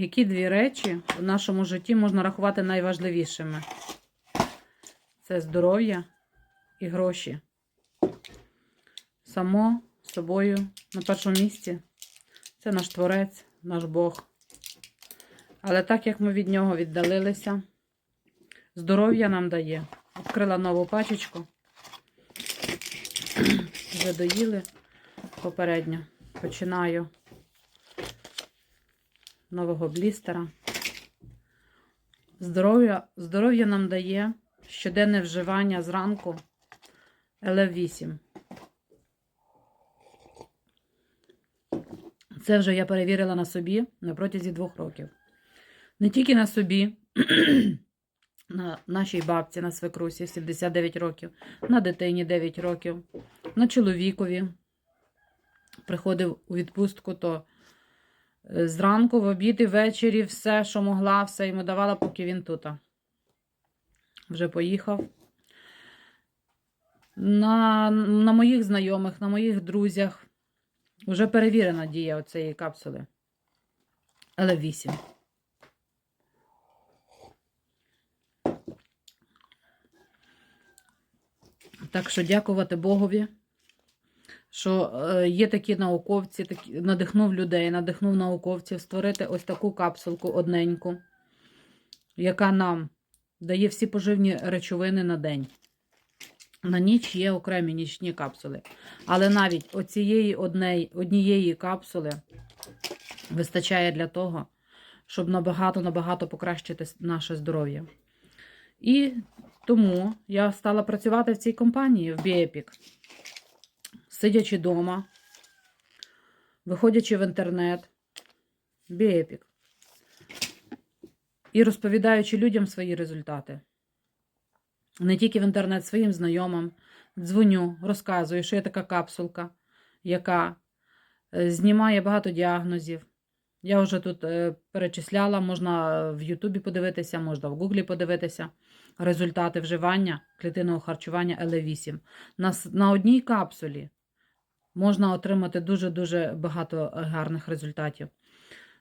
Які дві речі в нашому житті можна рахувати найважливішими? Це здоров'я і гроші. Само собою на першому місці це наш творець, наш Бог. Але так як ми від нього віддалилися, здоров'я нам дає. Відкрила нову пачечку. Вже доїли попередньо. Починаю нового блістера. Здоров'я здоров'я нам дає щоденне вживання зранку ЛФ8. Це вже я перевірила на собі на протязі двох років. Не тільки на собі, на нашій бабці, на свекрусі 79 років, на дитині 9 років, на чоловікові. Приходив у відпустку, то зранку, в обід і ввечері все, що могла, все йому давала, поки він тут. Вже поїхав. На, на моїх знайомих, на моїх друзях вже перевірена дія цієї капсули. Але 8. Так що дякувати Богові, що е, є такі науковці, такі, надихнув людей, надихнув науковців створити ось таку капсулку одненьку, яка нам дає всі поживні речовини на день. На ніч є окремі нічні капсули. Але навіть оцієї однеї, однієї капсули вистачає для того, щоб набагато-набагато покращити наше здоров'я. І тому я стала працювати в цій компанії в Біепік, сидячи вдома, виходячи в інтернет, Біепік, і розповідаючи людям свої результати. Не тільки в інтернет своїм знайомим, дзвоню, розказую, що є така капсулка, яка е, знімає багато діагнозів. Я вже тут е, перечисляла, можна в Ютубі подивитися, можна в Гуглі подивитися результати вживання клітинного харчування ЛЕ8. На, на одній капсулі можна отримати дуже-дуже багато е, гарних результатів.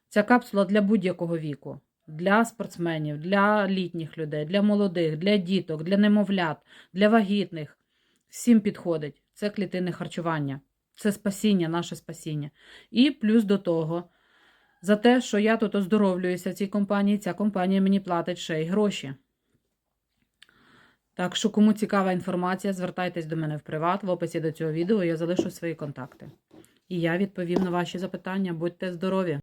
Ця капсула для будь-якого віку. Для спортсменів, для літніх людей, для молодих, для діток, для немовлят, для вагітних. Всім підходить. Це клітинне харчування. Це спасіння, наше спасіння. І плюс до того, за те, що я тут оздоровлююся в цій компанії, ця компанія мені платить ще й гроші. Так що, кому цікава інформація, звертайтесь до мене в приват. В описі до цього відео я залишу свої контакти. І я відповім на ваші запитання. Будьте здорові!